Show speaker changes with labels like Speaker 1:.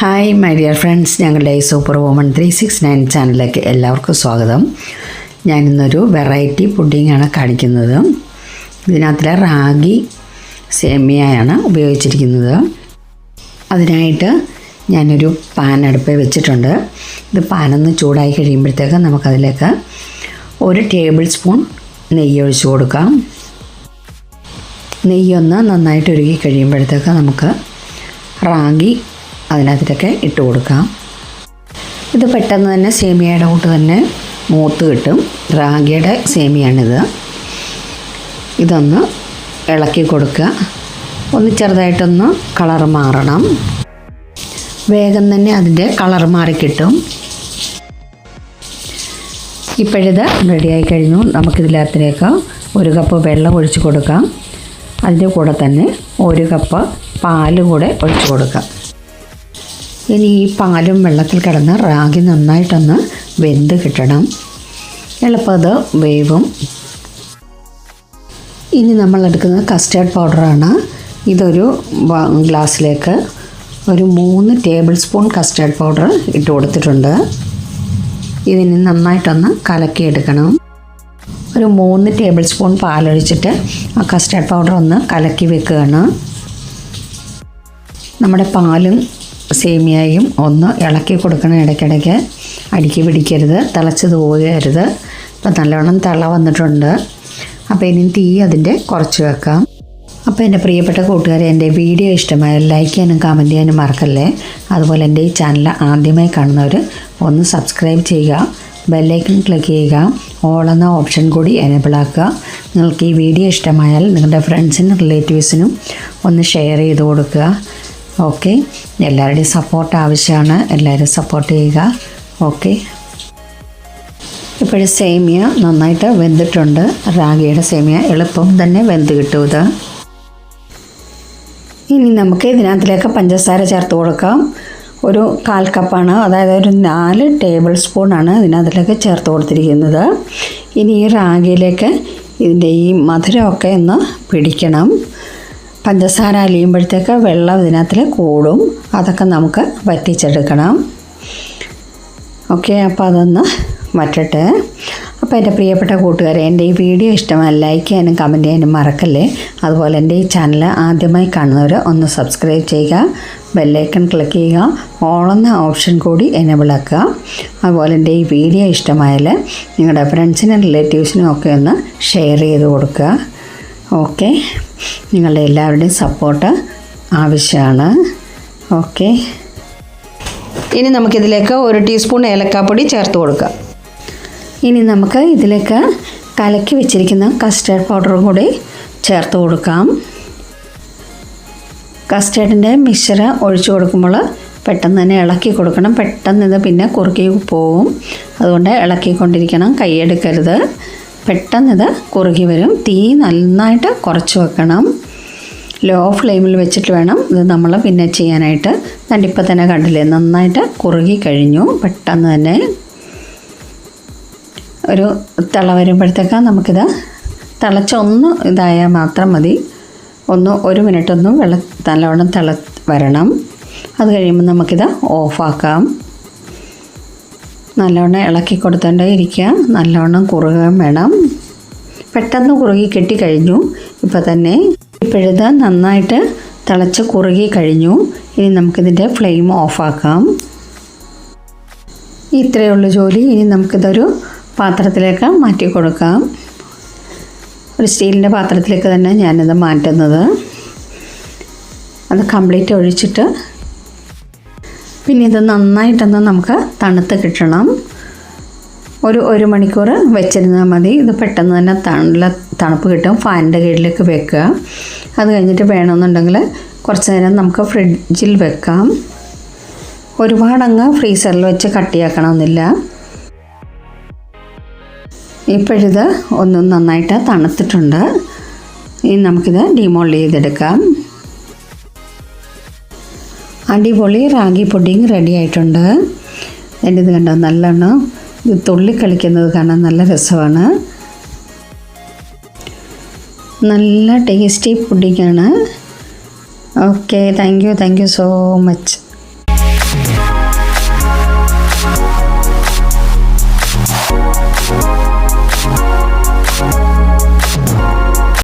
Speaker 1: Hi my dear friends ഞങ്ങളുടെ super woman three six nine ചാനലിലേക്ക് എല്ലാവർക്കും സ്വാഗതം. ഞാനിന്നൊരു വെറൈറ്റി പുഡിങ്ങാണ് കാണിക്കുന്നത്. ഇതിനകത്തിലെ റാഗി സേമിയയാണ് ഉപയോഗിച്ചിരിക്കുന്നത്. അതിനായിട്ട് ഞാനൊരു പാൻ അടുപ്പിൽ വെച്ചിട്ടുണ്ട്. ഇത് പാനൊന്ന് ചൂടായി കഴിയുമ്പോഴത്തേക്ക് നമുക്കതിലേക്ക് ഒരു ടേബിൾ സ്പൂൺ നെയ്യ് ഒഴിച്ചു കൊടുക്കാം. നെയ്യൊന്ന് നന്നായിട്ട് ഉരുകി കഴിയുമ്പോഴത്തേക്ക് നമുക്ക് റാഗി അതിനകത്തിലൊക്കെ ഇട്ട് കൊടുക്കാം. ഇത് പെട്ടെന്ന് തന്നെ സേമിയയുടെ കൂട്ട് തന്നെ മൂത്ത് കിട്ടും. റാഗിയുടെ സേമിയാണിത്. ഇതൊന്ന് ഇളക്കി കൊടുക്കുക. ഒന്ന് ചെറുതായിട്ടൊന്ന് കളർ മാറണം. വേഗം തന്നെ അതിന്റെ കളർ മാറി കിട്ടും. ഇപ്പോഴിത് റെഡിയായി കഴിഞ്ഞു. നമുക്കിതിനകത്തിലേക്ക് ഒരു കപ്പ് വെള്ളം ഒഴിച്ച് കൊടുക്കാം. അതിന്റെ കൂടെ തന്നെ ഒരു കപ്പ് പാലും കൂടെ ഒഴിച്ച് കൊടുക്കാം. ഇനി ഈ പാലും വെള്ളത്തിൽ കിടന്ന് റാഗി നന്നായിട്ടൊന്ന് വെന്ത് കിട്ടണം. എളുപ്പത് വേവും. ഇനി നമ്മൾ എടുക്കുന്നത് കസ്റ്റേർഡ് പൗഡറാണ് ഇതൊരു ഗ്ലാസ്സിലേക്ക് ഒരു മൂന്ന് ടേബിൾ സ്പൂൺ കസ്റ്റേർഡ് പൗഡർ ഇട്ട് കൊടുത്തിട്ടുണ്ട്. ഇതിന് നന്നായിട്ടൊന്ന് കലക്കിയെടുക്കണം. ഒരു മൂന്ന് ടേബിൾ സ്പൂൺ പാലൊഴിച്ചിട്ട് ആ കസ്റ്റേർഡ് പൗഡർ ഒന്ന് കലക്കി വെക്കുകയാണ്. നമ്മുടെ പാലും സേമിയയും ഒന്ന് ഇളക്കി കൊടുക്കണം ഇടയ്ക്കിടയ്ക്ക്. അടുക്കി പിടിക്കരുത് തിളച്ചത് പോകരുത്. ഇപ്പം നല്ലവണ്ണം തിള വന്നിട്ടുണ്ട്. അപ്പോൾ ഇനി തീ അതിന്റെ കുറച്ച് വെക്കാം. അപ്പോൾ എന്റെ പ്രിയപ്പെട്ട കൂട്ടുകാരെ എന്റെ വീഡിയോ ഇഷ്ടമായാൽ ലൈക്ക് ചെയ്യാനും കമന്റ് ചെയ്യാനും മറക്കല്ലേ? അതുപോലെ എന്റെ ഈ ചാനൽ ആദ്യമായി കാണുന്നവർ ഒന്ന് സബ്സ്ക്രൈബ് ചെയ്യുക ബെല്ലൈക്കൺ ക്ലിക്ക് ചെയ്യുക ഓൾ എന്ന ഓപ്ഷൻ കൂടി എനേബിൾ ആക്കുക. നിങ്ങൾക്ക് ഈ വീഡിയോ ഇഷ്ടമായാൽ നിങ്ങളുടെ ഫ്രണ്ട്സിനും റിലേറ്റീവ്സിനും ഒന്ന് ഷെയർ ചെയ്ത് കൊടുക്കുക. ഓക്കെ എല്ലാവരുടെയും സപ്പോർട്ട് ആവശ്യമാണ്. എല്ലാവരും സപ്പോർട്ട് ചെയ്യുക. ഓക്കെ ഇപ്പോഴും സേമിയ നന്നായിട്ട് വെന്തിട്ടുണ്ട്. റാഗിയുടെ സേമിയ എളുപ്പം തന്നെ വെന്ത് കിട്ടും ഇനി നമുക്ക് ഇതിനകത്തിലേക്ക് പഞ്ചസാര ചേർത്ത് കൊടുക്കാം. ഒരു കാൽ കപ്പാണ് അതായത് ഒരു നാല് ടേബിൾ സ്പൂണാണ് ഇതിനകത്തിലേക്ക് ചേർത്ത് കൊടുത്തിരിക്കുന്നത്. ഇനി ഈ റാഗിയിലേക്ക് ഇതിന്റെ ഈ മധുരമൊക്കെ ഒന്ന് പിടിക്കണം. പഞ്ചസാര അലിയുമ്പോഴത്തേക്ക് വെള്ളം ഇതിനകത്തിൽ കൂടും. അതൊക്കെ നമുക്ക് വറ്റിച്ചെടുക്കണം. ഓക്കെ അപ്പോൾ അതൊന്ന് വറ്റട്ടെ. അപ്പോൾ എന്റെ പ്രിയപ്പെട്ട കൂട്ടുകാരെ എന്റെ ഈ വീഡിയോ ഇഷ്ടമായി ലൈക്ക് ചെയ്യാനും കമന്റ് ചെയ്യാനും മറക്കല്ലേ? അതുപോലെ എന്റെ ഈ ചാനൽ ആദ്യമായി കാണുന്നവർ ഒന്ന് സബ്സ്ക്രൈബ് ചെയ്യുക ബെല്ലൈക്കൺ ക്ലിക്ക് ചെയ്യുക ഓളെന്ന ഓപ്ഷൻ കൂടി എനേബിൾ ആക്കുക. അതുപോലെ എന്റെ ഈ വീഡിയോ ഇഷ്ടമായാൽ നിങ്ങളുടെ ഫ്രണ്ട്സിനും റിലേറ്റീവ്സിനും ഒക്കെ ഒന്ന് ഷെയർ ചെയ്ത് കൊടുക്കുക. ഓക്കെ. നിങ്ങളുടെ എല്ലാവരുടെയും സപ്പോർട്ട് ആവശ്യമാണ്. ഓക്കെ. ഇനി നമുക്കിതിലേക്ക് ഒരു ടീസ്പൂൺ ഏലക്കാപ്പൊടി ചേർത്ത് കൊടുക്കാം. ഇനി നമുക്ക് ഇതിലേക്ക് കലക്കി വെച്ചിരിക്കുന്ന കസ്റ്റേർഡ് പൗഡറും കൂടി ചേർത്ത് കൊടുക്കാം. കസ്റ്റേർഡിന്റെ മിശ്ര ഒഴിച്ചു കൊടുക്കുമ്പോൾ പെട്ടെന്ന് തന്നെ ഇളക്കി കൊടുക്കണം. പെട്ടെന്ന് ഇത് പിന്നെ കുറുക്കി പോവും. അതുകൊണ്ട് ഇളക്കിക്കൊണ്ടിരിക്കണം. കൈയെടുക്കരുത് പെട്ടെന്ന് ഇത് കുറുകി വരും. തീ നന്നായിട്ട് കുറച്ച് വെക്കണം. ലോ ഫ്ലെയിമിൽ വെച്ചിട്ട് വേണം ഇത് നമ്മൾ പിന്നെ ചെയ്യാനായിട്ട്. കണ്ടിപ്പോൾ തന്നെ കണ്ടില്ലേ നന്നായിട്ട് കുറുകി കഴിഞ്ഞു. പെട്ടെന്ന് തന്നെ ഒരു തിള വരുമ്പോഴത്തേക്ക് നമുക്കിത് തിളച്ചൊന്ന് ഇതായാൽ മാത്രം മതി. ഒന്ന് ഒരു മിനിറ്റ് ഒന്ന് വെള്ളം നല്ലവണ്ണം തിള വരണം. അത് കഴിയുമ്പോൾ നമുക്കിത് ഓഫാക്കാം. നല്ലവണ്ണം ഇളക്കി കൊടുത്തോണ്ടേ ഇരിക്കുക. നല്ലവണ്ണം കുറുകാൻ വേണം. പെട്ടെന്ന് കുറുകി കെട്ടി കഴിഞ്ഞു. ഇപ്പോൾ തന്നെ ഇപ്പോഴത് നന്നായിട്ട് തിളച്ച് കുറുകി കഴിഞ്ഞു. ഇനി നമുക്കിതിന്റെ ഫ്ലെയിം ഓഫാക്കാം. ഇത്രയേ ഉള്ളൂ ജോലി. ഇനി നമുക്കിതൊരു പാത്രത്തിലേക്ക് മാറ്റി കൊടുക്കാം. ഒരു സ്റ്റീലിന്റെ പാത്രത്തിലേക്ക് തന്നെ ഞാനിത് മാറ്റുന്നത്. അത് കംപ്ലീറ്റ് ഒഴിച്ചിട്ട് പിന്നെ ഇത് നന്നായിട്ടൊന്ന് നമുക്ക് തണുത്ത് കിട്ടണം. ഒരു ഒരു മണിക്കൂർ വെച്ചിരുന്നാൽ മതി. ഇത് പെട്ടെന്ന് തന്നെ തണല തണുപ്പ് കിട്ടും. ഫാനിന്റെ കീഴിലേക്ക് വെക്കുക. അത് കഴിഞ്ഞിട്ട് വേണമെന്നുണ്ടെങ്കിൽ കുറച്ച് നേരം നമുക്ക് ഫ്രിഡ്ജിൽ വെക്കാം. ഒരുപാടങ്ങ് ഫ്രീസറിൽ വെച്ച് കട്ടിയാക്കണമെന്നില്ല. ഇപ്പോഴിത് ഒന്നും നന്നായിട്ട് തണുത്തിട്ടുണ്ട്. ഇനി നമുക്കിത് ഡിമോൾഡ് ചെയ്തെടുക്കാം. അടിപൊളി റാഗി പൊടിയും റെഡി ആയിട്ടുണ്ട്. എന്റെ ഇത് കണ്ടോ നല്ലോണം ഇത് തുള്ളിക്കളിക്കുന്നത് കാണാൻ നല്ല രസമാണ്. നല്ല tasty പുഡിങ്ങാണ് okay thank you thank you so much
Speaker 2: Thank you